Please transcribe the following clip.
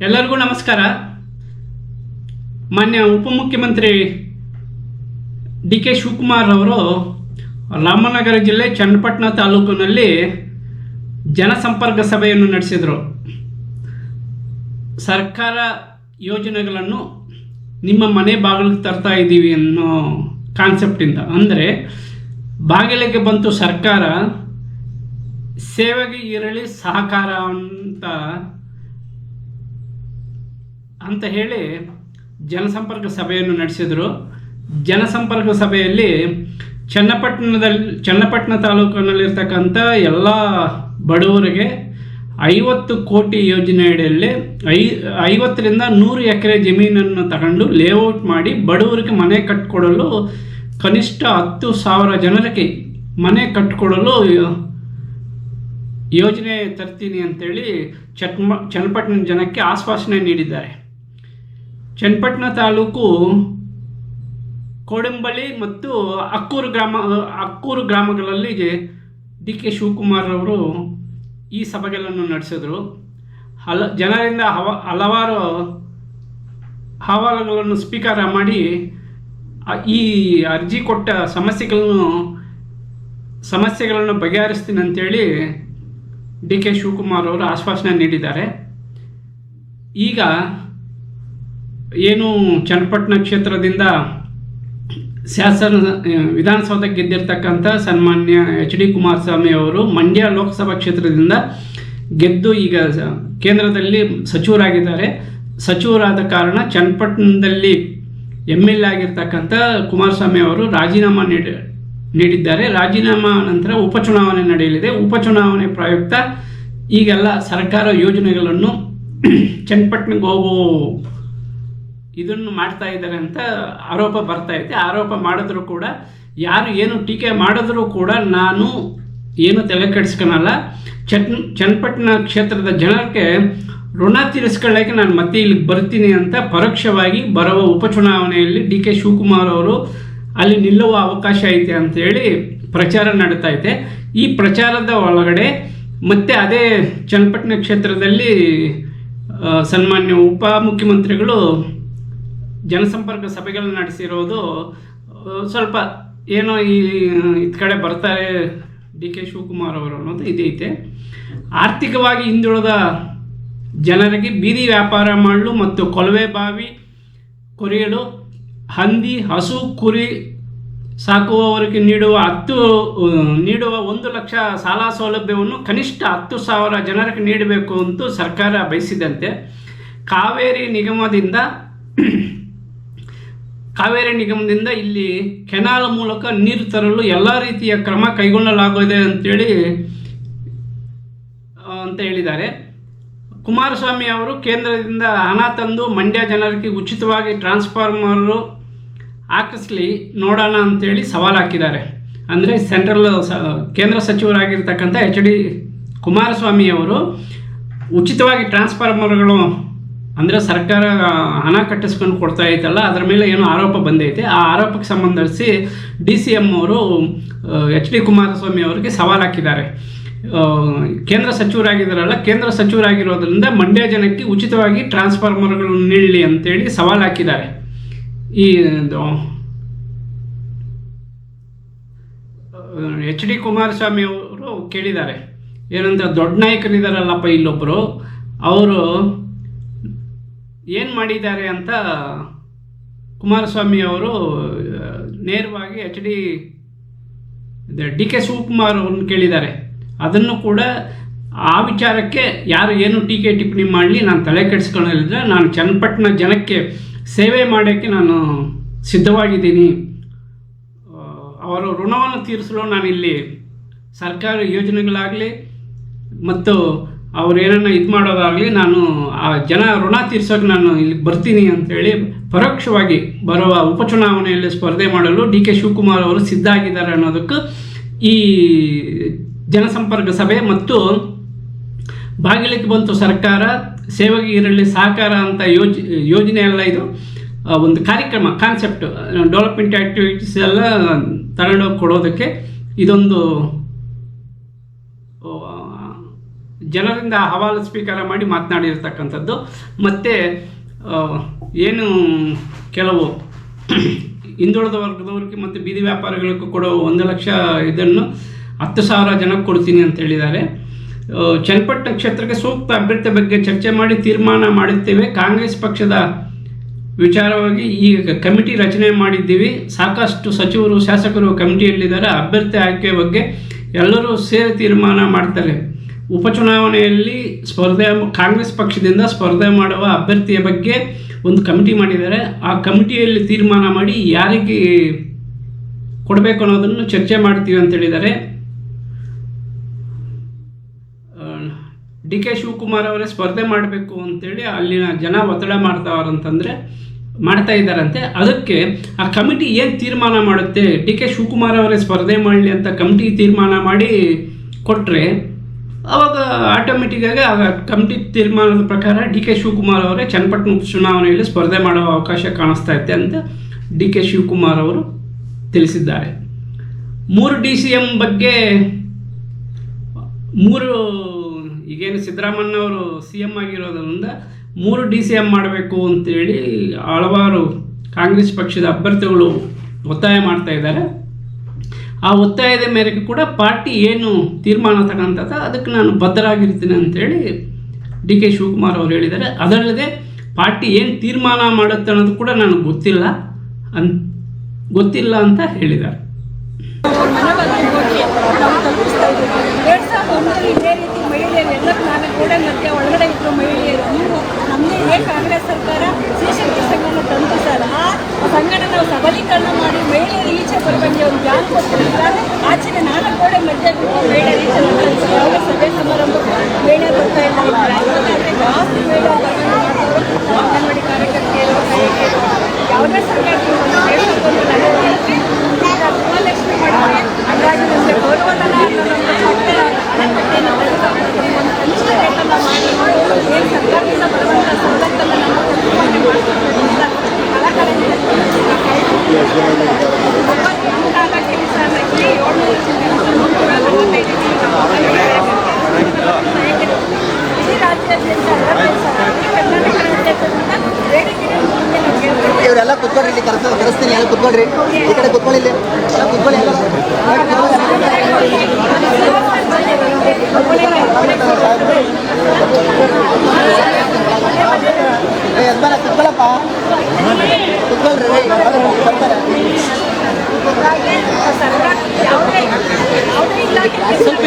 ಎಲ್ಲರಿಗೂ ನಮಸ್ಕಾರ. ಮಾನ್ಯ ಉಪಮುಖ್ಯಮಂತ್ರಿ ಡಿ ಕೆ ಶಿವಕುಮಾರ್ ಅವರು ರಾಮನಗರ ಜಿಲ್ಲೆ ಚನ್ನಪಟ್ಟಣ ತಾಲೂಕಿನಲ್ಲಿ ಜನಸಂಪರ್ಕ ಸಭೆಯನ್ನು ನಡೆಸಿದರು. ಸರ್ಕಾರ ಯೋಜನೆಗಳನ್ನು ನಿಮ್ಮ ಮನೆ ಬಾಗಿಲಿಗೆ ತರ್ತಾ ಇದ್ದೀವಿ ಅನ್ನೋ ಕಾನ್ಸೆಪ್ಟಿಂದ ಅಂದರೆ ಬಾಗಿಲಿಗೆ ಬಂತು ಸರ್ಕಾರ, ಸೇವೆಗೆ ಇರಲಿ ಸಹಕಾರ ಅಂತ ಅಂತ ಹೇಳಿ ಜನಸಂಪರ್ಕ ಸಭೆಯನ್ನು ನಡೆಸಿದರು. ಜನಸಂಪರ್ಕ ಸಭೆಯಲ್ಲಿ ಚನ್ನಪಟ್ಟಣದಲ್ಲಿ ಚನ್ನಪಟ್ಟಣ ತಾಲೂಕಿನಲ್ಲಿರ್ತಕ್ಕಂಥ ಎಲ್ಲ ಬಡವರಿಗೆ ಐವತ್ತು ಕೋಟಿ ಯೋಜನೆ ಅಡಿಯಲ್ಲಿ ಐ, ಐವತ್ತರಿಂದ ನೂರು ಎಕರೆ ಜಮೀನನ್ನು ತಗೊಂಡು ಲೇಔಟ್ ಮಾಡಿ ಬಡವರಿಗೆ ಮನೆ ಕಟ್ಕೊಡಲು ಕನಿಷ್ಠ ಹತ್ತು ಸಾವಿರ ಜನರಿಗೆ ಮನೆ ಕಟ್ಕೊಡಲು ಯೋಜನೆ ತರ್ತೀನಿ ಅಂತೇಳಿ ಚಟ್ಮ ಚನ್ನಪಟ್ಟಣ ಜನಕ್ಕೆ ಆಶ್ವಾಸನೆ ನೀಡಿದ್ದಾರೆ. ಚನ್ನಪಟ್ಟಣ ತಾಲೂಕು ಕೋಡಂಬಳ್ಳಿ ಮತ್ತು ಅಕ್ಕೂರು ಗ್ರಾಮ, ಅಕ್ಕೂರು ಗ್ರಾಮಗಳಲ್ಲಿ ಡಿ ಕೆ ಶಿವಕುಮಾರ್ ಅವರು ಈ ಸಭೆಗಳನ್ನು ನಡೆಸಿದರು. ಹಲ, ಜನರಿಂದ ಹವ, ಹಲವಾರು ಅಹವಾಲುಗಳನ್ನು ಸ್ವೀಕಾರ ಮಾಡಿ ಈ ಅರ್ಜಿ ಕೊಟ್ಟ ಸಮಸ್ಯೆಗಳನ್ನು ಸಮಸ್ಯೆಗಳನ್ನು ಬಗೆಹರಿಸ್ತೀನಿ ಅಂತೇಳಿ ಡಿ ಕೆ ಶಿವಕುಮಾರ್ ಅವರು ಆಶ್ವಾಸನೆ ನೀಡಿದ್ದಾರೆ. ಈಗ ಏನು ಚನ್ನಪಟ್ಟಣ ಕ್ಷೇತ್ರದಿಂದ ಶಾಸನ ವಿಧಾನಸೌಧ ಗೆದ್ದಿರ್ತಕ್ಕಂಥ ಸನ್ಮಾನ್ಯ ಎಚ್ ಡಿ ಕುಮಾರಸ್ವಾಮಿ ಅವರು ಮಂಡ್ಯ ಲೋಕಸಭಾ ಕ್ಷೇತ್ರದಿಂದ ಗೆದ್ದು ಈಗ ಕೇಂದ್ರದಲ್ಲಿ ಸಚಿವರಾಗಿದ್ದಾರೆ. ಸಚಿವರಾದ ಕಾರಣ ಚನ್ನಪಟ್ಟಣದಲ್ಲಿ ಎಂ ಎಲ್ ಎ ಆಗಿರ್ತಕ್ಕಂಥ ಕುಮಾರಸ್ವಾಮಿ ಅವರು ರಾಜೀನಾಮೆ ನೀಡಿ, ನೀಡಿದ್ದಾರೆ. ರಾಜೀನಾಮಾ ನಂತರ ಉಪಚುನಾವಣೆ ನಡೆಯಲಿದೆ. ಉಪಚುನಾವಣೆ ಪ್ರಯುಕ್ತ ಈಗೆಲ್ಲ ಸರ್ಕಾರ ಯೋಜನೆಗಳನ್ನು ಚನ್ನಪಟ್ಟಣಕ್ಕೆ ಹೋಗೋ ಇದನ್ನು ಮಾಡ್ತಾ ಇದ್ದಾರೆ ಅಂತ ಆರೋಪ ಬರ್ತಾ ಇದೆ. ಆರೋಪ ಮಾಡಿದ್ರು ಕೂಡ ಯಾರು ಏನು ಟೀಕೆ ಮಾಡಿದ್ರೂ ಕೂಡ ನಾನು ಏನು ತಲೆ ಕೆಡಿಸ್ಕೊಳಲ್ಲ. ಚನ್, ಚನ್ನಪಟ್ಟಣ ಕ್ಷೇತ್ರದ ಜನಕ್ಕೆ ಋಣ ತೀರಿಸ್ಕೊಳ್ಳೋಕೆ ನಾನು ಮತ್ತೆ ಇಲ್ಲಿಗೆ ಬರ್ತೀನಿ ಅಂತ ಪರೋಕ್ಷವಾಗಿ ಬರುವ ಉಪಚುನಾವಣೆಯಲ್ಲಿ ಡಿ ಕೆ ಶಿವಕುಮಾರ್ ಅವರು ಅಲ್ಲಿ ನಿಲ್ಲುವ ಅವಕಾಶ ಐತೆ ಅಂತೇಳಿ ಪ್ರಚಾರ ನಡೀತಾ ಇದೆ ಈ ಪ್ರಚಾರದ ಒಳಗಡೆ ಮತ್ತೆ ಅದೇ ಚನ್ನಪಟ್ಟಣ ಕ್ಷೇತ್ರದಲ್ಲಿ ಸನ್ಮಾನ್ಯ ಉಪಮುಖ್ಯಮಂತ್ರಿಗಳು ಜನಸಂಪರ್ಕ ಸಭೆಗಳನ್ನ ನಡೆಸಿರೋದು ಸ್ವಲ್ಪ ಏನೋ ಈ, ಇದ್ ಕಡೆ ಬರ್ತಾರೆ ಡಿ ಕೆ ಶಿವಕುಮಾರ್ ಅವರು ಅನ್ನೋದು ಇದೈತೆ ಆರ್ಥಿಕವಾಗಿ ಹಿಂದುಳಿದ ಜನರಿಗೆ ಬೀದಿ ವ್ಯಾಪಾರ ಮಾಡಲು ಮತ್ತು ಕೊಳವೆ ಬಾವಿ ಕೊರೆಯಲು ಹಂದಿ, ಹಸು, ಕುರಿ ಸಾಕುವವರಿಗೆ ನೀಡುವ ಹತ್ತು, ನೀಡುವ ಒಂದು ಲಕ್ಷ ಸಾಲ ಸೌಲಭ್ಯವನ್ನು ಕನಿಷ್ಠ ಹತ್ತು ಸಾವಿರ ಜನರಿಗೆ ನೀಡಬೇಕು ಅಂತ ಸರ್ಕಾರ ಬಯಸಿದಂತೆ. ಕಾವೇರಿ ನಿಗಮದಿಂದ ಕಾವೇರಿ ನಿಗಮದಿಂದ ಇಲ್ಲಿ ಕೆನಾಲ್ ಮೂಲಕ ನೀರು ತರಲು ಎಲ್ಲ ರೀತಿಯ ಕ್ರಮ ಕೈಗೊಳ್ಳಲಾಗಿದೆ ಅಂತೇಳಿ ಅಂತ ಹೇಳಿದ್ದಾರೆ. ಕುಮಾರಸ್ವಾಮಿ ಅವರು ಕೇಂದ್ರದಿಂದ ಹಣ ತಂದು ಮಂಡ್ಯ ಜನರಿಗೆ ಉಚಿತವಾಗಿ ಟ್ರಾನ್ಸ್ಫಾರ್ಮರು ಹಾಕಿಸ್ಲಿ ನೋಡೋಣ ಅಂತೇಳಿ ಸವಾಲು ಹಾಕಿದ್ದಾರೆ. ಅಂದರೆ ಸೆಂಟ್ರಲ್ ಸ, ಕೇಂದ್ರ ಸಚಿವರಾಗಿರ್ತಕ್ಕಂಥ ಎಚ್ ಡಿ ಕುಮಾರಸ್ವಾಮಿ ಅವರು ಉಚಿತವಾಗಿ ಟ್ರಾನ್ಸ್ಫಾರ್ಮರ್ಗಳು ಅಂದರೆ ಸರ್ಕಾರ ಹಣ ಕಟ್ಟಿಸ್ಕೊಂಡು ಕೊಡ್ತಾ ಐತಲ್ಲ ಅದರ ಮೇಲೆ ಏನೋ ಆರೋಪ ಬಂದೈತೆ. ಆ ಆರೋಪಕ್ಕೆ ಸಂಬಂಧಿಸಿ ಡಿ ಸಿ ಎಂ ಅವರು ಎಚ್ ಡಿ ಕುಮಾರಸ್ವಾಮಿ ಅವರಿಗೆ ಸವಾಲು ಹಾಕಿದ್ದಾರೆ. ಕೇಂದ್ರ ಸಚಿವರಾಗಿದ್ದಾರಲ್ಲ, ಕೇಂದ್ರ ಸಚಿವರಾಗಿರೋದ್ರಿಂದ ಮಂಡ್ಯ ಜನಕ್ಕೆ ಉಚಿತವಾಗಿ ಟ್ರಾನ್ಸ್ಫಾರ್ಮರ್ಗಳನ್ನು ನೀಡಲಿ ಅಂತೇಳಿ ಸವಾಲು ಹಾಕಿದ್ದಾರೆ. ಈ ಎಚ್ ಡಿ ಕುಮಾರಸ್ವಾಮಿ ಅವರು ಕೇಳಿದ್ದಾರೆ. ಏನಂತ, ದೊಡ್ಡ ನಾಯಕರಿದ್ದಾರಲ್ಲಪ್ಪ ಇಲ್ಲೊಬ್ಬರು ಅವರು ಏನು ಮಾಡಿದ್ದಾರೆ ಅಂತ ಕುಮಾರಸ್ವಾಮಿ ಅವರು ನೇರವಾಗಿ H D D K Shivakumar ಅವ್ರನ್ನ ಕೇಳಿದ್ದಾರೆ. ಅದನ್ನು ಕೂಡ ಆ ವಿಚಾರಕ್ಕೆ ಯಾರು ಏನು ಟೀಕೆ ಟಿಪ್ಪಣಿ ಮಾಡಲಿ, ನಾನು ತಲೆ ಕೆಡಿಸ್ಕೊಳ್ಳಿದ್ರೆ ನಾನು ಚನ್ನಪಟ್ಟಣ ಜನಕ್ಕೆ ಸೇವೆ ಮಾಡೋಕ್ಕೆ ನಾನು ಸಿದ್ಧವಾಗಿದ್ದೀನಿ. ಅವರು ಋಣವನ್ನು ತೀರಿಸಲು ನಾನಿಲ್ಲಿ ಸರ್ಕಾರಿ ಯೋಜನೆಗಳಾಗಲಿ ಮತ್ತು ಅವ್ರು ಏನನ್ನ ಇದು ಮಾಡೋದಾಗಲಿ ನಾನು ಆ ಜನ ಋಣ ತೀರ್ಸೋಕೆ ನಾನು ಇಲ್ಲಿ ಬರ್ತೀನಿ ಅಂತೇಳಿ ಪರೋಕ್ಷವಾಗಿ ಬರುವ ಉಪಚುನಾವಣೆಯಲ್ಲಿ ಸ್ಪರ್ಧೆ ಮಾಡಲು ಡಿ ಕೆ ಶಿವಕುಮಾರ್ ಅವರು ಸಿದ್ಧ ಆಗಿದ್ದಾರೆ ಅನ್ನೋದಕ್ಕೆ ಈ ಜನಸಂಪರ್ಕ ಸಭೆ ಮತ್ತು ಬಾಗಿಲಿಗೆ ಬಂತು ಸರ್ಕಾರ ಸೇವೆಗೆ ಇರಲಿ ಸಹಕಾರ ಅಂತ ಯೋಜ ಯೋಜನೆ ಎಲ್ಲ ಇದು ಒಂದು ಕಾರ್ಯಕ್ರಮ ಕಾನ್ಸೆಪ್ಟ್ ಡೆವಲಪ್ಮೆಂಟ್ ಆ್ಯಕ್ಟಿವಿಟೀಸ್ ಎಲ್ಲ ತಗೊಂಡೋಗಿ ಕೊಡೋದಕ್ಕೆ ಇದೊಂದು ಆ, ಜನರಿಂದ ಹವಾಲು ಸ್ವೀಕಾರ ಮಾಡಿ ಮಾತನಾಡಿರ್ತಕ್ಕಂಥದ್ದು. ಮತ್ತು ಏನು ಕೆಲವು ಹಿಂದುಳಿದ ವರ್ಗದವ್ರಿಗೆ ಮತ್ತು ಬೀದಿ ವ್ಯಾಪಾರಿಗಳಿಗೂ ಕೊಡೋ ಒಂದು ಲಕ್ಷ ಇದನ್ನು ಹತ್ತು ಸಾವಿರ ಜನಕ್ಕೆ ಕೊಡ್ತೀನಿ ಅಂತ ಹೇಳಿದ್ದಾರೆ. ಚನ್ನಪಟ್ಟಣ ಕ್ಷೇತ್ರಕ್ಕೆ ಸೂಕ್ತ ಅಭ್ಯರ್ಥಿ ಬಗ್ಗೆ ಚರ್ಚೆ ಮಾಡಿ ತೀರ್ಮಾನ ಮಾಡುತ್ತೇವೆ ಕಾಂಗ್ರೆಸ್ ಪಕ್ಷದ ವಿಚಾರವಾಗಿ ಈಗ ಕಮಿಟಿ ರಚನೆ ಮಾಡಿದ್ದೀವಿ. ಸಾಕಷ್ಟು ಸಚಿವರು, ಶಾಸಕರು ಕಮಿಟಿಯಲ್ಲಿದ್ದಾರೆ. ಅಭ್ಯರ್ಥಿ ಆಯ್ಕೆ ಬಗ್ಗೆ ಎಲ್ಲರೂ ಸೇರಿ ತೀರ್ಮಾನ ಮಾಡ್ತಾರೆ. ಉಪಚುನಾವಣೆಯಲ್ಲಿ ಸ್ಪರ್ಧೆ, ಕಾಂಗ್ರೆಸ್ ಪಕ್ಷದಿಂದ ಸ್ಪರ್ಧೆ ಮಾಡುವ ಅಭ್ಯರ್ಥಿಯ ಬಗ್ಗೆ ಒಂದು ಕಮಿಟಿ ಮಾಡಿದ್ದಾರೆ. ಆ ಕಮಿಟಿಯಲ್ಲಿ ತೀರ್ಮಾನ ಮಾಡಿ ಯಾರಿಗೆ ಕೊಡಬೇಕು ಅನ್ನೋದನ್ನು ಚರ್ಚೆ ಮಾಡ್ತೀವಿ ಅಂತ ಹೇಳಿದ್ದಾರೆ. ಡಿ ಕೆ ಶಿವಕುಮಾರ್ ಅವರೇ ಸ್ಪರ್ಧೆ ಮಾಡಬೇಕು ಅಂತೇಳಿ ಅಲ್ಲಿನ ಜನ ಒತ್ತಡ ಮಾಡ್ತಾವ್ರಂತಂದರೆ ಮಾಡ್ತಾ ಇದ್ದಾರಂತೆ. ಅದಕ್ಕೆ ಆ ಕಮಿಟಿ ಏನು ತೀರ್ಮಾನ ಮಾಡುತ್ತೆ? ಡಿ ಕೆ ಶಿವಕುಮಾರ್ ಅವರೇ ಸ್ಪರ್ಧೆ ಮಾಡಲಿ ಅಂತ ಕಮಿಟಿ ತೀರ್ಮಾನ ಮಾಡಿ ಕೊಟ್ಟರೆ ಅವಾಗ ಆಟೋಮೆಟಿಕ್ಕಾಗಿ ಆ ಕಮಿಟಿ ತೀರ್ಮಾನದ ಪ್ರಕಾರ ಡಿ ಕೆ ಶಿವಕುಮಾರ್ ಅವರೇ ಚನ್ನಪಟ್ಟಣ ಚುನಾವಣೆಯಲ್ಲಿ ಸ್ಪರ್ಧೆ ಮಾಡುವ ಅವಕಾಶ ಕಾಣಿಸ್ತಾ ಇತ್ತೆ ಅಂತ ಡಿ ಕೆ ಶಿವಕುಮಾರ್ ಅವರು ತಿಳಿಸಿದ್ದಾರೆ. ಮೂರು ಡಿ ಸಿ ಎಂ ಬಗ್ಗೆ ಮೂರು, ಈಗೇನು ಸಿದ್ದರಾಮಯ್ಯ ಅವರು ಸಿ ಎಂ ಆಗಿರೋದ್ರಿಂದ ಮೂರು ಡಿ ಸಿ ಎಂ ಮಾಡಬೇಕು ಅಂತೇಳಿ ಹಲವಾರು ಕಾಂಗ್ರೆಸ್ ಪಕ್ಷದ ಅಭ್ಯರ್ಥಿಗಳು ಒತ್ತಾಯ ಮಾಡ್ತಾ ಇದ್ದಾರೆ. ಆ ಒತ್ತಾಯದ ಮೇರೆಗೆ ಕೂಡ ಪಾರ್ಟಿ ಏನು ತೀರ್ಮಾನ ತಗೊಂತದ ಅದಕ್ಕೆ ನಾನು ಬದ್ಧರಾಗಿರ್ತೀನಿ ಅಂತೇಳಿ ಡಿ ಕೆ ಶಿವಕುಮಾರ್ ಅವರು ಹೇಳಿದ್ದಾರೆ. ಅದಲ್ಲದೆ ಪಾರ್ಟಿ ಏನು ತೀರ್ಮಾನ ಮಾಡುತ್ತೆ ಅನ್ನೋದು ಕೂಡ ನನಗೆ ಗೊತ್ತಿಲ್ಲ ಅನ್, ಗೊತ್ತಿಲ್ಲ ಅಂತ ಹೇಳಿದ್ದಾರೆ. ಸರ್ಕಾರ ನಾವು ಸಬಲೀಕರಣ ಮಾಡಿ ಎರಡು ಈಚೆ ಬರಬೇಕು ರೀತಿ ಮಹಿಳೆಯರು ಎಲ್ಲರೂ ನಾನು ಗೋಡೆ ಮಧ್ಯೆ ಒಳಗಡೆ ಇದ್ರು ಮಹಿಳೆಯರು ನೀವು ನಮ್ಮದೇ ಇದೇ ಕಾಂಗ್ರೆಸ್ ಸರ್ಕಾರ ಶ್ರೀಶಕ್ತಿ ಸಂಘನ ತಂದು ಸರ್ ಆ ಸಂಘನ ನಾವು ಸಬಲೀಕರಣ ಮಾಡಿ ಮಹಿಳೆಯರು ಈಚೆ ಬರಬಂಗೆ ಒಂದು ಪ್ಲಾನ್ ಕೊಟ್ಟಿಲ್ಲ ಆಚೆಗೆ ನಾಲ್ಕು ಗೋಡೆ ಮಧ್ಯೆ ಬಿಟ್ಟು ಮಹಿಳೆಯರು ಈಚೆ ಬರ್ತಾರೆ ಸರ್. ಯಾವುದೇ ಸಭೆ ಸಮಾರಂಭ ಮಹಿಳೆಯರು ಬರ್ತಾ ಇಲ್ಲ ಇವತ್ತಾದ್ರೆ ಜಾಸ್ತಿ ಮಹಿಳೆಯರು ಬರಬಂದು ಮಾಡೋರು ನಮ್ಮ ಅಂಗನವಾಡಿ ಕಾರ್ಯಕರ್ತೆಯರು ಸಹಾಯಕಿಯರು ಯಾವುದೇ ಸರ್ಕಾರಕ್ಕೆ ಒಂದು ದೇಶಕ್ಕೊಂದು ನಡೆಯುತ್ತೆ ಗೃಹಲಕ್ಷ್ಮಿ ಮಾಡಿದ್ರೆ ಹಂಗಾಗಿ ನಮಗೆ ಗೌರವಧನ ಅನ್ನೋದೊಂದು ಕೊಟ್ಟೆ ಅಣೆಕಟ್ಟೆಯನ್ನು ತೆಗೆದುಕೊಂಡು ಒಂದು ಕನಿಷ್ಠ ವೇತನ ಮಾಡಿ ಏನು ಸರ್ಕಾರದಿಂದ ಬರುವಂಥ ಸವಲತ್ತನ್ನು ನಮ್ಮ ತಲುಪುವಂತೆ ಮಾಡಿಕೊಡೋದ್ರಿಂದ ಕಲಾಕಾರರಿಗೆ ಒಬ್ಬ ಅಂತಾದ ಕೆಲಸ ಅನ್ನಕ್ಕೆ ಏಳ್ನೂರು ಮುನ್ನೂರ ಅರವತ್ತೈದು ನಾಯಕರು ಇಡೀ ರಾಜ್ಯಾದ್ಯಂತ ಅರವತ್ತೈದು ಸಾವಿರ ಕರ್ನಾಟಕ ರಾಜ್ಯಾದ್ಯಂತ ಬೇಡಿಕೆ ಮುಂದೆ ನಾವು ಕೇಳ್ತೇವೆ ಇವರೆಲ್ಲ ಕುತ್ಕೊಳ್ರಿ ಇಲ್ಲಿ ಕರೆಸ ಕರೆಸ್ತೀನಿ ಎಲ್ಲ ಕುತ್ಕೊಳ್ರಿ ಈ ಕಡೆ ಕುತ್ಕೊಳ್ಳಿ ಇಲ್ಲಿ ಎಲ್ಲ ಕುತ್ಕೊಳ್ಳಿ ಎಲ್ಲ ಏ ಯಜಮಾನ ಕುತ್ಕೊಳ್ಳಪ್ಪ ಕುತ್ಕೊಳ್ರಿ ಬರ್ತಾರೆ ಸರ್ಕಾರ ಯಾವುದೇ ಯಾವುದೇ ಇಲಾಖೆ ಸ್ವಲ್ಪ